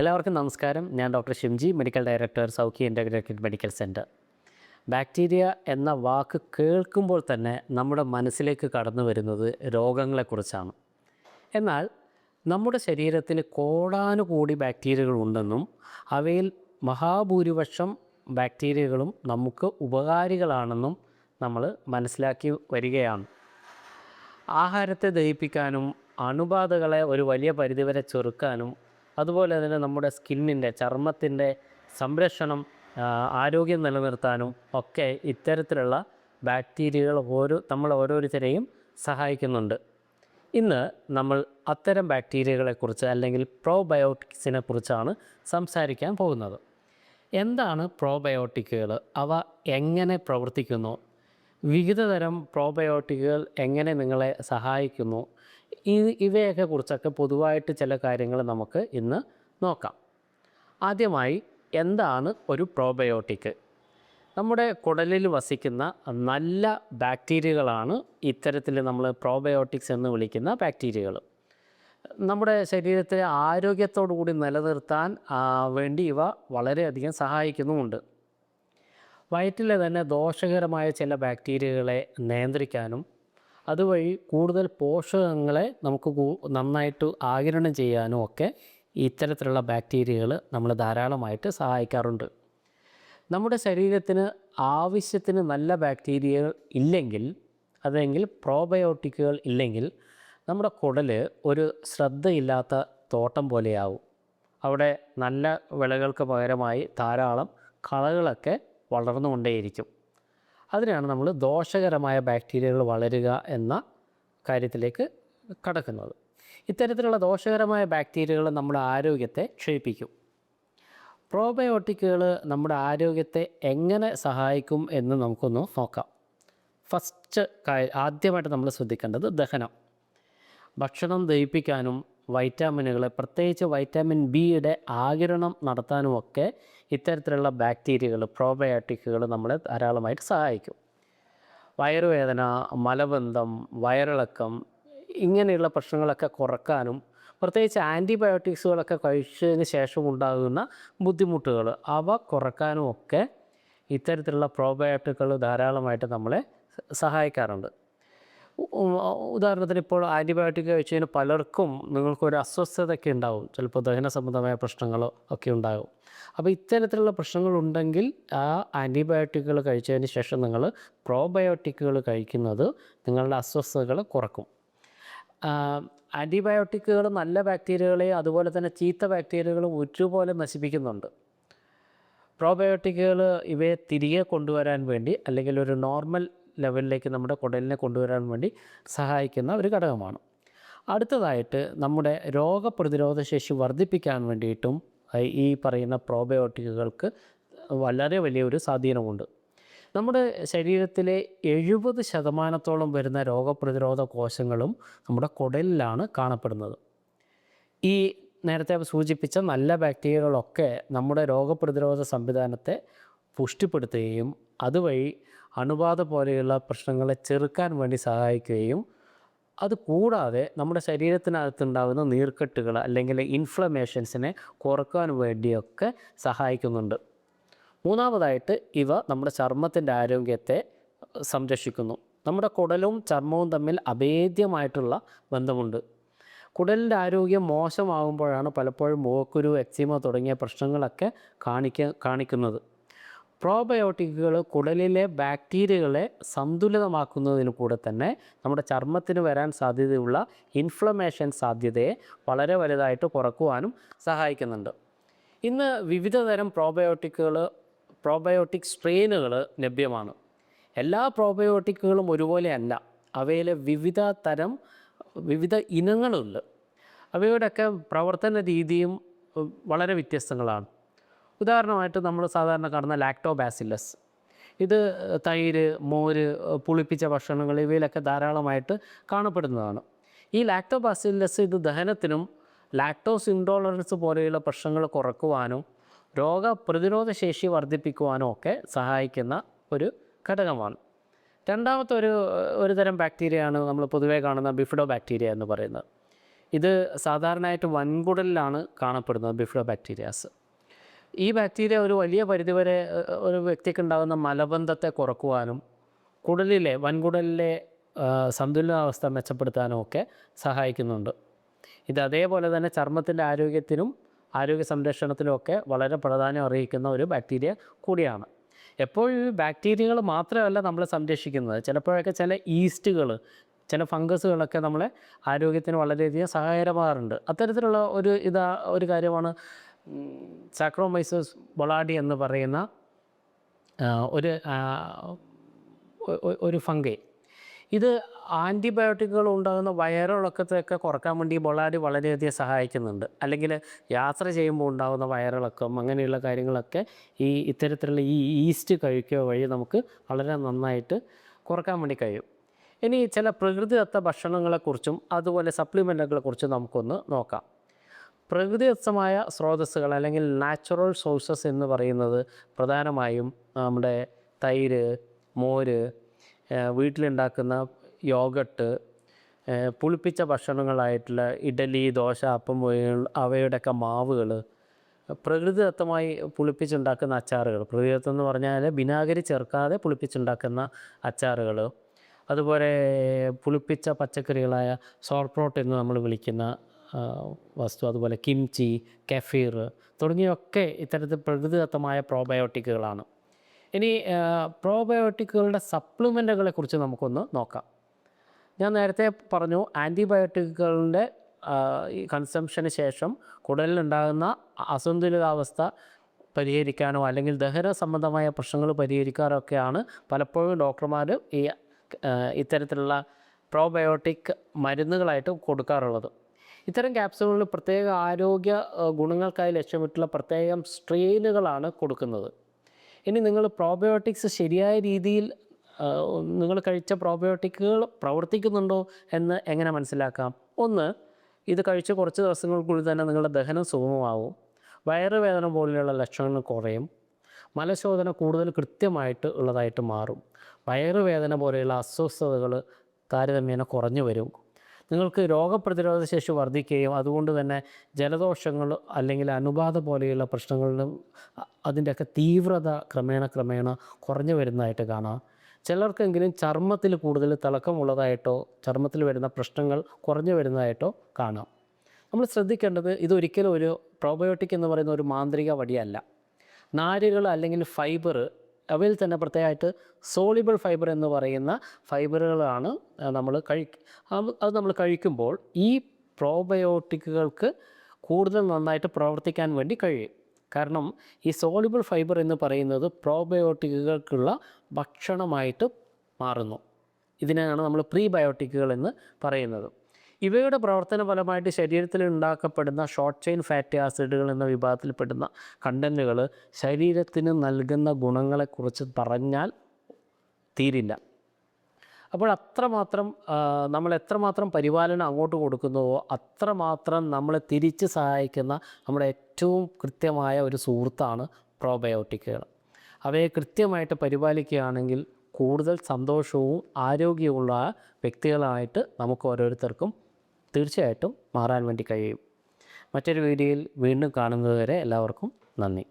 എല്ലാവർക്കും നമസ്കാരം. ഞാൻ doctor Shimji medical director Saukhya integrated medical centre bacteria എന്ന വാക്ക് കേൾക്കുമ്പോൾ തന്നെ നമ്മുടെ മനസ്സിലേക്ക് കടന്നു വരുന്നത് രോഗങ്ങളെക്കുറിച്ചാണ്. എന്നാൽ നമ്മുടെ ശരീരത്തിൽ കോടാനുകൂടി ബാക്ടീരിയകൾ ഉണ്ടെന്നും അവയിൽ മഹാഭൂരിപക്ഷം ബാക്ടീരിയകളും നമുക്ക് ഉപകാരികളാണെന്നും നമ്മൾ മനസ്സിലാക്കി വരികയാണ്. ആഹാരത്തെ ദഹിപ്പിക്കാനും അണുബാധകളെ ഒരു വലിയ പരിധിവരെ ചെറുക്കാനും അതുപോലെ തന്നെ നമ്മുടെ സ്കിന്നിന്റെ ചർമ്മത്തിന്റെ സംരക്ഷണം ആരോഗ്യം നിലനിർത്താനും ഒക്കെ ഇത്തരത്തിലുള്ള ബാക്ടീരിയകൾ ഓരോ നമ്മൾ ഓരോരുത്തരെയും സഹായിക്കുന്നുണ്ട്. ഇന്ന് നമ്മൾ അത്തരം ബാക്ടീരിയകളെക്കുറിച്ച് അല്ലെങ്കിൽ പ്രോബയോട്ടിക്സിനെ കുറിച്ചാണ് സംസാരിക്കാൻ പോകുന്നത്. എന്താണ് പ്രോബയോട്ടിക്കുകൾ? അവ എങ്ങനെ പ്രവർത്തിക്കുന്നു? വിവിധതരം പ്രോബയോട്ടിക്കുകൾ എങ്ങനെ നിങ്ങളെ സഹായിക്കുന്നു? ഈ ഇവയൊക്കെ കുറിച്ചൊക്കെ പൊതുവായിട്ട് ചില കാര്യങ്ങൾ നമുക്ക് ഇന്ന് നോക്കാം. ആദ്യമായി എന്താണ് ഒരു പ്രോബയോട്ടിക് നമ്മുടെ കുടലിൽ വസിക്കുന്ന നല്ല ബാക്ടീരിയകളാണ് ഇത്തരത്തിൽ നമ്മൾ പ്രോബയോട്ടിക്സ് എന്ന് വിളിക്കുന്ന ബാക്ടീരിയകൾ നമ്മുടെ ശരീരത്തിലെ ആരോഗ്യത്തോടു കൂടി നിലനിർത്താൻ വേണ്ടി ഇവ വളരെയധികം സഹായിക്കുന്നുമുണ്ട്. വയറ്റിലെ തന്നെ ദോഷകരമായ ചില ബാക്ടീരിയകളെ നിയന്ത്രിക്കാനും അതുവഴി കൂടുതൽ പോഷകങ്ങളെ നമുക്ക് നന്നായിട്ട് ആകിരണം ചെയ്യാനും ഒക്കെ ഇത്തരത്തിലുള്ള ബാക്ടീരിയകൾ നമ്മൾ ധാരാളമായിട്ട് സഹായിക്കാറുണ്ട്. നമ്മുടെ ശരീരത്തിന് ആവശ്യത്തിന് നല്ല ബാക്ടീരിയകൾ ഇല്ലെങ്കിൽ അതെങ്കിൽ പ്രോബയോട്ടിക്കുകൾ ഇല്ലെങ്കിൽ നമ്മുടെ കുടൽ ഒരു ശ്രദ്ധയില്ലാത്ത തോട്ടം പോലെയാവും. അവിടെ നല്ല വിളകൾക്ക് പകരമായി ധാരാളം കളകളൊക്കെ വളർന്നുകൊണ്ടേയിരിക്കും. അതിനാണ് നമ്മൾ ദോഷകരമായ ബാക്ടീരിയകൾ വളരുക എന്ന കാര്യത്തിലേക്ക് കടക്കുന്നത്. ഇത്തരത്തിലുള്ള ദോഷകരമായ ബാക്ടീരിയകൾ നമ്മുടെ ആരോഗ്യത്തെ ക്ഷയിപ്പിക്കും. പ്രോബയോട്ടിക്കുകൾ നമ്മുടെ ആരോഗ്യത്തെ എങ്ങനെ സഹായിക്കും എന്ന് നമുക്കൊന്ന് നോക്കാം. ഫസ്റ്റ് ആദ്യമായിട്ട് നമ്മൾ ശ്രദ്ധിക്കേണ്ടത് ദഹനം. ഭക്ഷണം ദഹിപ്പിക്കാനും വൈറ്റാമിനുകൾ പ്രത്യേകിച്ച് വൈറ്റാമിൻ ബിയുടെ ആകിരണം നടത്താനുമൊക്കെ ഇത്തരത്തിലുള്ള ബാക്ടീരിയകൾ പ്രോബയോട്ടിക്കുകൾ നമ്മളെ ധാരാളമായിട്ട് സഹായിക്കും. വയറുവേദന മലബന്ധം വയറിളക്കം ഇങ്ങനെയുള്ള പ്രശ്നങ്ങളൊക്കെ കുറക്കാനും പ്രത്യേകിച്ച് ആന്റിബയോട്ടിക്സുകളൊക്കെ കഴിച്ചതിന് ശേഷം ഉണ്ടാകുന്ന ബുദ്ധിമുട്ടുകൾ അവ കുറക്കാനുമൊക്കെ ഇത്തരത്തിലുള്ള പ്രോബയോട്ടിക്കുകൾ ധാരാളമായിട്ട് നമ്മളെ സഹായിക്കാറുണ്ട്. ഉദാഹരണത്തിന് ഇപ്പോൾ ആന്റിബയോട്ടിക് കഴിച്ചതിന് പലർക്കും നിങ്ങൾക്കൊരു അസ്വസ്ഥതയൊക്കെ ഉണ്ടാവും. ചിലപ്പോൾ ദഹന സംബന്ധമായ പ്രശ്നങ്ങളോ ഒക്കെ ഉണ്ടാകും. അപ്പോൾ ഇത്തരത്തിലുള്ള പ്രശ്നങ്ങളുണ്ടെങ്കിൽ ആ ആന്റിബയോട്ടിക്കുകൾ കഴിച്ചതിന് ശേഷം നിങ്ങൾ പ്രോബയോട്ടിക്കുകൾ കഴിക്കുന്നത് നിങ്ങളുടെ അസ്വസ്ഥതകൾ കുറക്കും. ആന്റിബയോട്ടിക്കുകൾ നല്ല ബാക്ടീരിയകളെ അതുപോലെ തന്നെ ചീത്ത ബാക്ടീരിയകളും ഒരുപോലെ നശിപ്പിക്കുന്നുണ്ട്. പ്രോബയോട്ടിക്കുകൾ ഇവയെ തിരികെ കൊണ്ടുവരാൻ വേണ്ടി അല്ലെങ്കിൽ ഒരു നോർമൽ ലെവലിലേക്ക് നമ്മുടെ കുടലിനെ കൊണ്ടുവരാൻ വേണ്ടി സഹായിക്കുന്ന ഒരു ഘടകമാണ്. അടുത്തതായിട്ട് നമ്മുടെ രോഗപ്രതിരോധ ശേഷി വർദ്ധിപ്പിക്കാൻ വേണ്ടിയിട്ടും ഈ പറയുന്ന പ്രോബയോട്ടിക്കുകൾക്ക് വളരെ വലിയൊരു സ്വാധീനമുണ്ട്. നമ്മുടെ ശരീരത്തിലെ എഴുപത് ശതമാനത്തോളം വരുന്ന രോഗപ്രതിരോധ കോശങ്ങളും നമ്മുടെ കുടലിലാണ് കാണപ്പെടുന്നത്. ഈ നേരത്തെ സൂചിപ്പിച്ച നല്ല ബാക്ടീരിയകളൊക്കെ നമ്മുടെ രോഗപ്രതിരോധ സംവിധാനത്തെ പുഷ്ടിപ്പെടുത്തുകയും അതുവഴി അണുബാധ പോലെയുള്ള പ്രശ്നങ്ങളെ ചെറുക്കാൻ വേണ്ടി സഹായിക്കുകയും അത് കൂടാതെ നമ്മുടെ ശരീരത്തിനകത്തുണ്ടാകുന്ന നീർക്കെട്ടുകൾ അല്ലെങ്കിൽ ഇൻഫ്ലമേഷൻസിനെ കുറയ്ക്കാൻ വേണ്ടിയൊക്കെ സഹായിക്കുന്നുണ്ട്. മൂന്നാമതായിട്ട് ഇവ നമ്മുടെ ചർമ്മത്തിന്റെ ആരോഗ്യത്തെ സംരക്ഷിക്കുന്നു. നമ്മുടെ കുടലും ചർമ്മവും തമ്മിൽ അഭേദ്യമായിട്ടുള്ള ബന്ധമുണ്ട്. കുടലിന്റെ ആരോഗ്യം മോശമാകുമ്പോഴാണ് പലപ്പോഴും മുഖക്കുരു എക്സിമ തുടങ്ങിയ പ്രശ്നങ്ങളൊക്കെ കാണിക്ക കാണിക്കുന്നത്. പ്രോബയോട്ടിക്കുകൾ കുടലിലെ ബാക്ടീരിയകളെ സന്തുലിതമാക്കുന്നതിന് കൂടെ തന്നെ നമ്മുടെ ചർമ്മത്തിന് വരാൻ സാധ്യതയുള്ള ഇൻഫ്ലമേഷൻ സാധ്യതയെ വളരെ വലുതായിട്ട് കുറക്കുവാനും സഹായിക്കുന്നുണ്ട്. ഇന്ന് വിവിധ തരം പ്രോബയോട്ടിക്കുകൾ പ്രോബയോട്ടിക് സ്ട്രെയിനുകൾ ലഭ്യമാണ്. എല്ലാ പ്രോബയോട്ടിക്കുകളും ഒരുപോലെയല്ല അവയിലെ വിവിധ തരം വിവിധ ഇനങ്ങളുണ്ട്. അവയുടെയൊക്കെ പ്രവർത്തന രീതിയും വളരെ വ്യത്യസ്തങ്ങളാണ്. ഉദാഹരണമായിട്ട് നമ്മൾ സാധാരണ കാണുന്ന ലാക്ടോബാസില്ലസ് ഇത് തൈര് മോര് പുളിപ്പിച്ച ഭക്ഷണങ്ങൾ ഇവയിലൊക്കെ ധാരാളമായിട്ട് കാണപ്പെടുന്നതാണ്. ഈ ലാക്ടോബാസില്ലസ് ഇത് ദഹനത്തിനും ലാക്ടോസ് ഇൻടോളറൻസ് പോലെയുള്ള പ്രശ്നങ്ങൾ കുറക്കുവാനും രോഗപ്രതിരോധ ശേഷി വർദ്ധിപ്പിക്കുവാനും ഒക്കെ സഹായിക്കുന്ന ഒരു ഘടകമാണ്. രണ്ടാമത്തെ ഒരു ഒരു തരം ബാക്ടീരിയയാണ് നമ്മൾ പൊതുവേ കാണുന്ന ബിഫിഡോ ബാക്ടീരിയ എന്ന് പറയുന്നത്. ഇത് സാധാരണയായിട്ട് വൻകുടലിലാണ് കാണപ്പെടുന്നത് ബിഫിഡോ ബാക്ടീരിയാസ് ഈ ബാക്ടീരിയ ഒരു വലിയ പരിധിവരെ ഒരു വ്യക്തിക്ക് ഉണ്ടാകുന്ന മലബന്ധത്തെ കുറക്കുവാനും കുടലിലെ വൻകുടലിലെ സന്തുലനാവസ്ഥ മെച്ചപ്പെടുത്താനും ഒക്കെ സഹായിക്കുന്നുണ്ട്. ഇത് അതേപോലെ തന്നെ ചർമ്മത്തിന്റെ ആരോഗ്യത്തിനും ആരോഗ്യ സംരക്ഷണത്തിനും ഒക്കെ വളരെ പ്രാധാന്യം അറിയിക്കുന്ന ഒരു ബാക്ടീരിയ കൂടിയാണ്. എപ്പോഴും ഈ ബാക്ടീരിയകൾ മാത്രമല്ല നമ്മളെ സംരക്ഷിക്കുന്നത്. ചിലപ്പോഴൊക്കെ ചില ഈസ്റ്റുകൾ ചില ഫംഗസുകളൊക്കെ നമ്മളെ ആരോഗ്യത്തിന് വളരെയധികം സഹായകരമാകാറുണ്ട്. അത്തരത്തിലുള്ള ഒരു ഇതാ ഒരു കാര്യമാണ് സാക്രോമൈസസ് ബൊളാഡി എന്ന് പറയുന്ന ഒരു ഒരു ഫംഗൈ. ഇത് ആന്റിബയോട്ടിക്കുകൾ ഉണ്ടാകുന്ന വയറിളക്കത്തെയൊക്കെ കുറയ്ക്കാൻ വേണ്ടി ബൊളാഡി വളരെയധികം സഹായിക്കുന്നുണ്ട്. അല്ലെങ്കിൽ യാത്ര ചെയ്യുമ്പോൾ ഉണ്ടാകുന്ന വയറിളക്കം അങ്ങനെയുള്ള കാര്യങ്ങളൊക്കെ ഈ ഇത്തരത്തിലുള്ള ഈ ഈസ്റ്റ് കഴിക്കുക വഴി നമുക്ക് വളരെ നന്നായിട്ട് കുറയ്ക്കാൻ വേണ്ടി കഴിയും. ഇനി ചില പ്രകൃതിദത്ത ഭക്ഷണങ്ങളെക്കുറിച്ചും അതുപോലെ സപ്ലിമെന്റുകളെക്കുറിച്ചും നമുക്കൊന്ന് നോക്കാം. പ്രകൃതിദത്തമായ സ്രോതസ്സുകൾ അല്ലെങ്കിൽ നാച്ചുറൽ സോഴ്സസ് എന്ന് പറയുന്നത് പ്രധാനമായും നമ്മുടെ തൈര് മോര് വീട്ടിലുണ്ടാക്കുന്ന യോഗട്ട് പുളിപ്പിച്ച ഭക്ഷണങ്ങളായിട്ടുള്ള ഇഡലി ദോശ അപ്പം അവയുടെയൊക്കെ മാവുകൾ പ്രകൃതിദത്തമായി പുളിപ്പിച്ചുണ്ടാക്കുന്ന അച്ചാറുകൾ. പ്രകൃതിദത്തം എന്ന് പറഞ്ഞാൽ വിനാഗിരി ചേർക്കാതെ പുളിപ്പിച്ചുണ്ടാക്കുന്ന അച്ചാറുകൾ അതുപോലെ പുളിപ്പിച്ച പച്ചക്കറികളായ സോർപ്രോട്ട് എന്ന് നമ്മൾ വിളിക്കുന്ന വസ്തു അതുപോലെ കിംചി കെഫീർ തുടങ്ങിയൊക്കെ ഇത്തരത്തിൽ പ്രകൃതിദത്തമായ പ്രോബയോട്ടിക്കുകളാണ് ഇനി പ്രോബയോട്ടിക്കുകളുടെ സപ്ലിമെന്റുകളെ കുറിച്ച് നമുക്കൊന്ന് നോക്കാം. ഞാൻ നേരത്തെ പറഞ്ഞു ആന്റിബയോട്ടിക്കുകളുടെ ഈ കൺസംഷന് ശേഷം കുടലിലുണ്ടാകുന്ന അസന്തുലിതാവസ്ഥ പരിഹരിക്കാനോ അല്ലെങ്കിൽ ദഹന സംബന്ധമായ പ്രശ്നങ്ങൾ പരിഹരിക്കാനോ ഒക്കെയാണ് പലപ്പോഴും ഡോക്ടർമാർ ഈ ഇത്തരത്തിലുള്ള പ്രോബയോട്ടിക് മരുന്നുകളായിട്ട് കൊടുക്കാറുള്ളത്. ഇത്തരം ക്യാപ്സുകളിൽ പ്രത്യേക ആരോഗ്യ ഗുണങ്ങൾക്കായി ലക്ഷ്യമിട്ടുള്ള പ്രത്യേകം സ്ട്രെയിനുകളാണ് കൊടുക്കുന്നത്. ഇനി നിങ്ങൾ പ്രോബയോട്ടിക്സ് ശരിയായ രീതിയിൽ നിങ്ങൾ കഴിച്ച പ്രോബയോട്ടിക്കുകൾ പ്രവർത്തിക്കുന്നുണ്ടോ എന്ന് എങ്ങനെ മനസ്സിലാക്കാം? ഒന്ന് ഇത് കഴിച്ച് കുറച്ച് ദിവസങ്ങൾക്കുള്ളിൽ തന്നെ നിങ്ങളുടെ ദഹനം സുഗമമാവും. വയറുവേദന പോലെയുള്ള ലക്ഷണങ്ങൾ കുറയും. മലശോധന കൂടുതൽ കൃത്യമായിട്ട് ഉള്ളതായിട്ട് മാറും. വയറുവേദന പോലെയുള്ള അസ്വസ്ഥതകൾ താരതമ്യേന കുറഞ്ഞു വരും. നിങ്ങൾക്ക് രോഗപ്രതിരോധ ശേഷി വർദ്ധിക്കുകയും അതുകൊണ്ട് തന്നെ ജലദോഷങ്ങൾ അല്ലെങ്കിൽ അനുബാധ പോലെയുള്ള പ്രശ്നങ്ങളിലും അതിന്റെയൊക്കെ തീവ്രത ക്രമേണ ക്രമേണ കുറഞ്ഞു വരുന്നതായിട്ട് കാണാം. ചിലർക്കെങ്കിലും ചർമ്മത്തിൽ കൂടുതൽ തിളക്കമുള്ളതായിട്ടോ ചർമ്മത്തിൽ വരുന്ന പ്രശ്നങ്ങൾ കുറഞ്ഞു വരുന്നതായിട്ടോ കാണാം. നമ്മൾ ശ്രദ്ധിക്കേണ്ടത് ഇതൊരിക്കലും ഒരു പ്രോബയോട്ടിക് എന്ന് പറയുന്ന ഒരു മാന്ത്രിക വടിയല്ല. നാരുകൾ അല്ലെങ്കിൽ ഫൈബർ അവയിൽ തന്നെ പ്രത്യേകമായിട്ട് സോളിബിൾ ഫൈബർ എന്ന് പറയുന്ന ഫൈബറുകളാണ് നമ്മൾ കഴി അത് അത് നമ്മൾ കഴിക്കുമ്പോൾ ഈ പ്രോബയോട്ടിക്കുകൾക്ക് കൂടുതൽ നന്നായിട്ട് പ്രവർത്തിക്കാൻ വേണ്ടി കഴിയും. കാരണം ഈ സോളിബിൾ ഫൈബർ എന്ന് പറയുന്നത് പ്രോബയോട്ടിക്കുകൾക്കുള്ള ഭക്ഷണമായിട്ട് മാറുന്നു. ഇതിനെയാണ് നമ്മൾ പ്രീബയോട്ടിക്കുകൾ എന്ന് പറയുന്നത്. ഇവയുടെ പ്രവർത്തന ഫലമായിട്ട് ശരീരത്തിൽ ഉണ്ടാക്കപ്പെടുന്ന ഷോർട്ട് ചെയിൻ ഫാറ്റി ആസിഡുകൾ എന്ന വിഭാഗത്തിൽപ്പെടുന്ന കണ്ടന്റുകൾ ശരീരത്തിന് നൽകുന്ന ഗുണങ്ങളെക്കുറിച്ച് പറഞ്ഞാൽ തീരില്ല. അപ്പോൾ അത്രമാത്രം നമ്മൾ എത്രമാത്രം പരിപാലനം അങ്ങോട്ട് കൊടുക്കുന്നുവോ അത്രമാത്രം നമ്മളെ തിരിച്ച് സഹായിക്കുന്ന നമ്മുടെ ഏറ്റവും കൃത്യമായ ഒരു സുഹൃത്താണ് പ്രോബയോട്ടിക്കുകൾ അവയെ കൃത്യമായിട്ട് പരിപാലിക്കുകയാണെങ്കിൽ കൂടുതൽ സന്തോഷവും ആരോഗ്യവുമുള്ള വ്യക്തികളായിട്ട് നമുക്ക് ഓരോരുത്തർക്കും തീർച്ചയായിട്ടും മാറാൻ വേണ്ടി കഴിയും. മറ്റൊരു വീഡിയോയിൽ വീണ്ടും കാണുന്നതുവരെ എല്ലാവർക്കും നന്ദി.